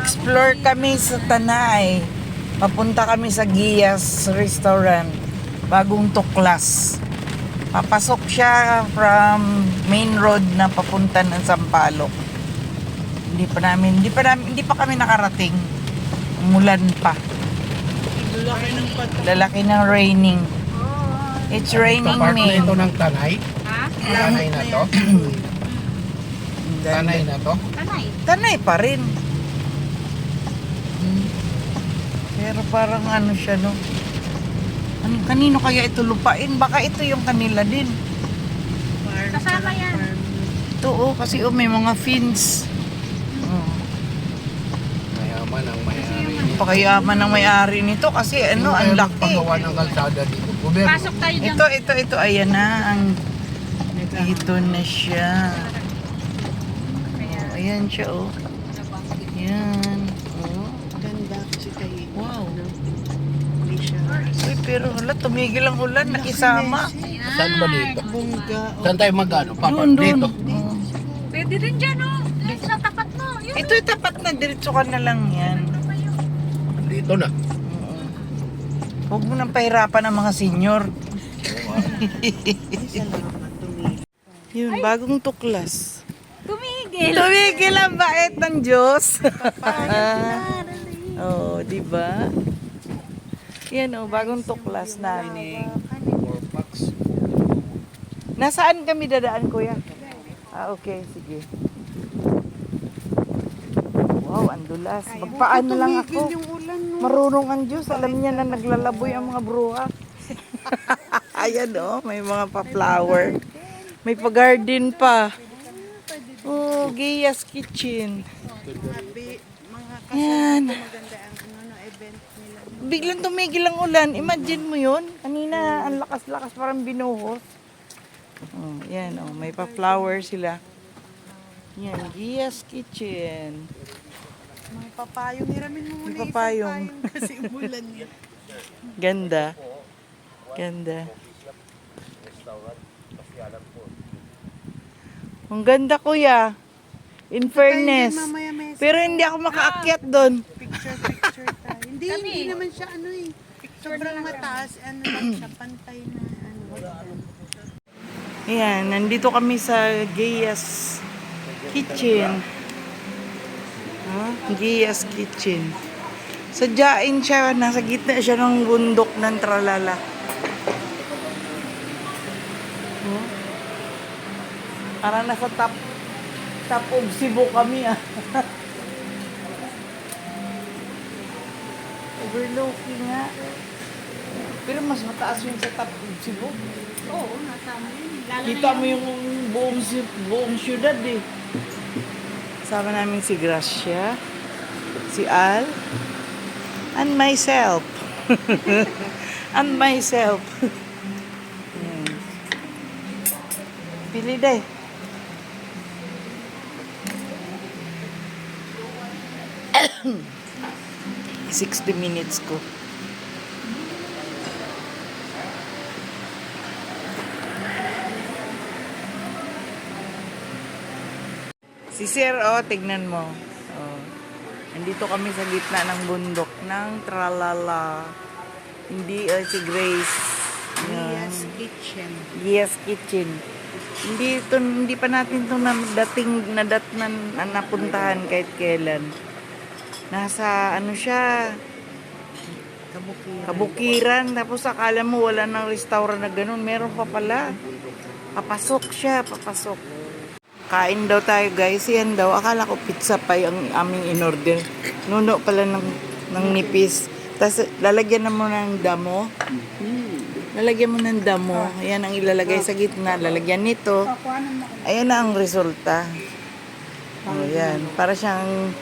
Explore kami sa Tanay. Papunta kami sa Gias Restaurant. Bagong tuklas. Papasok siya from main road na papunta ng Sampaloc. Hindi pa namin, hindi pa namin, hindi pa kami nakarating. Umulan pa. Laki ng pato. Lalaki ng raining. It's raining, Part na ito ng tanay. Ha? Tanay na to. Tanay na to. Tanay. Tanay pa rin. Pero parang ano siya, no? Ano, kanino kaya ito lupain? Baka ito yung kanila din. Kasama yan. Ito, oh, kasi oh, may mga fins. Oh. Mayaman ang mayari. Pakayaman ng may-ari nito kasi ano, ang laki. Pagawa ng kalsada dito. Gobyerno. Pasok tayo dyan. Ito, ito, ito, ayan na. Ang, ito na siya. Oh, ayan siya, oh. Ayan. Pero hala, tumigil ang ulan, nakisama. Saan ba dito? Bungga. Saan tayo mag-ano? Papa, Doon, doon. dito. Oh. Pwede din dyan, oh. Dyan sa tapat mo. Yun. Ito yung tapat na, diretso ka na lang yan. Dito na. Oo. Huwag mo nang pahirapan ang mga senior. Yun, bagong tuklas. Tumigil. Tumigil ang bait ng Diyos. Oo, oh, di ba? Yan oh, bagong tuklas namin. Four packs. Nasaan kami dadaan, kuya? Ah, okay, sige. Wow, ang dulas. Magpaano lang ako. Marunong ang Diyos. Alam niya na naglalaboy ang mga bruha. Ayan oh, may mga pa-flower. May pa-garden pa. Oh, Gia's Kitchen. Yan. kasama maganda ang ano, no, event nila. Biglang tumigil ang ulan. Imagine mo yun. Kanina, ang lakas-lakas parang binuhos. Oh, yan oh, may pa-flower sila. Yan, Gia's Kitchen. Mga papayong. Hiramin mo muna May isang papayong. payong kasi umulan niya. Ganda. Ganda. Ang ganda kuya. In fairness. Mamaya may Pero hindi ako makaakyat doon. Picture tayo. Hindi, hindi naman siya ano eh. Sobrang mataas, ano lang siya, pantay na ano. Ayan, nandito kami sa Gia's Kitchen. Ha? Gia's Kitchen. Sadyain siya, nasa gitna siya ng bundok ng tralala. Oh. Parang nasa top top of Cebu kami ah. overlooking nga. Pero mas mataas yun sa top of Cebu. Oo, nasama yun. Kita mo yung buong, buong syudad eh. Kasama namin si Gracia, si Al, and myself. and myself. hmm. Pili deh. Hmm. 60 minutes ko. Si Sir, oh, tignan mo. Oh. Nandito kami sa gitna ng bundok ng Tralala. Hindi, uh, si Grace. Yan. Yes, kitchen. Yes, kitchen. Hindi, to, hindi pa natin ito nadating, nadatnan, napuntahan kahit kailan. Nasa ano siya, Kabukiran. kabukiran. Tapos akala mo wala nang restaurant na ganun. Meron pa pala. Papasok siya, papasok. Kain daw tayo guys. Yan daw. Akala ko pizza pa yung aming in-order. Nuno pala ng, ng nipis. Tapos lalagyan na mo ng damo. Lalagyan mo ng damo. Ayan ang ilalagay sa gitna. Lalagyan nito. Ayan na ang resulta. O yan. Para siyang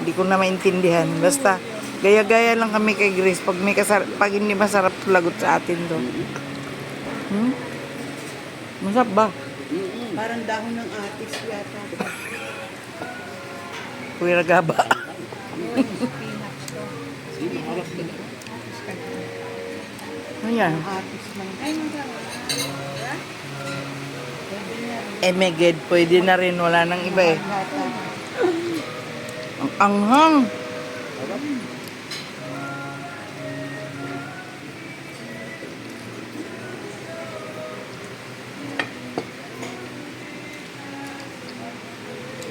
hindi ko na maintindihan. Basta gaya-gaya lang kami kay Grace. Pag, may kasar pag hindi masarap lagot sa atin to. Hmm? Masarap ba? Parang dahon ng atis yata. Kuya Gaba. Ayan. Atis lang. Ay, Eh, may good. Pwede na rin. Wala nang iba eh. Ang anghang.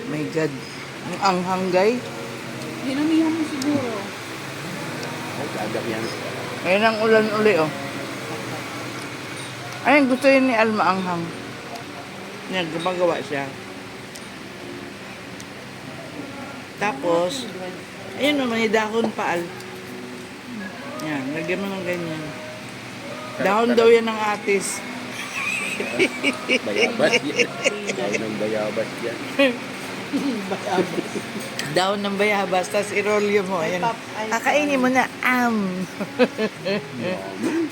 My God. Ang anghang, guys. Dinamihan mo siguro. Gagap yan. Ngayon ang ulan uli, oh. Ayun, gusto yun ni Alma anghang. Yan, gumagawa siya. Tapos, ayun naman, may dahon pa, Al. Yan, lagyan mo ng ganyan. Dahon daw yan ng atis. Bayabas yan. Dahil ng bayabas yan. Dahon ng bayabas, tapos irolyo mo. Ayan. Kakainin mo na, am.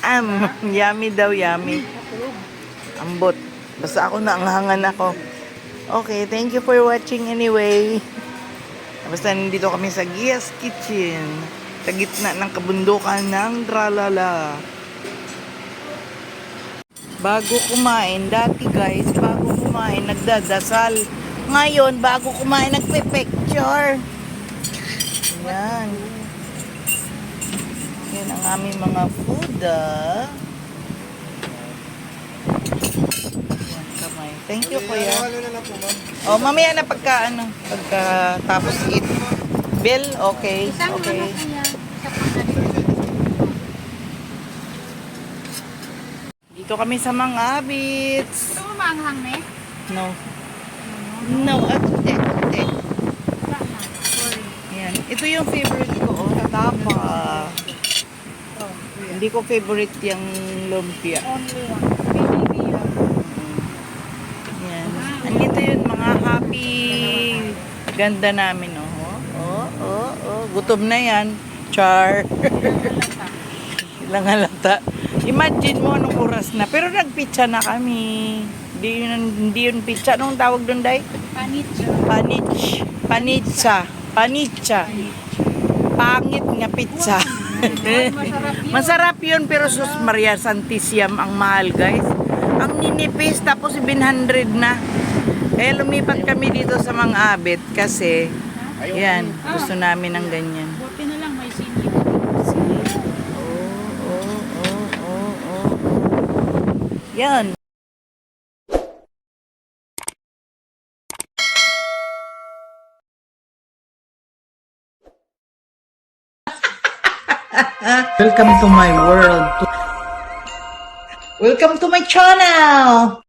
am. Yummy daw, yummy. Ambot. Basta ako na anghangan ako. Okay, thank you for watching anyway. Basta nandito kami sa Gia's Kitchen. Sa gitna ng kabundukan ng Dralala. Bago kumain, dati guys, bago kumain, nagdadasal. Ngayon, bago kumain, nagpe-picture. Yan. Yan ang aming mga food, ah. Yan, kamay. Thank you, kuya. Oh, mamaya na pagka, ano, pagka tapos eat. Bill, okay. Isang Okay. ano. Dito kami sa mga abits. Ito mo maanghang na eh. No. No, at na. Sorry. Yan. Ito yung favorite ko, oh, tapa. Oh, Hindi ko favorite yung lumpia. only one. Baby yun. Yan. Andito yung mga happy ganda namin, oh. Oh, oh, oh. Gutom na yan. Char. Ilang halata. Imagine mo anong oras na. Pero nagpizza na kami. Hindi yun, hindi yun pizza. Anong tawag doon, Day? Panitsa. Panich. Panitsa. Panitsa. Pangit nga pizza. Yun. Masarap yun pero sus Maria Santisiam ang mahal guys. Ang ninipis tapos 700 na. Kaya lumipat kami dito sa mga abit kasi yan, gusto namin ng ganyan. Buti na lang may senior. Oh, oh, oh, oh, oh. Yan. Welcome to my world. Welcome to my channel.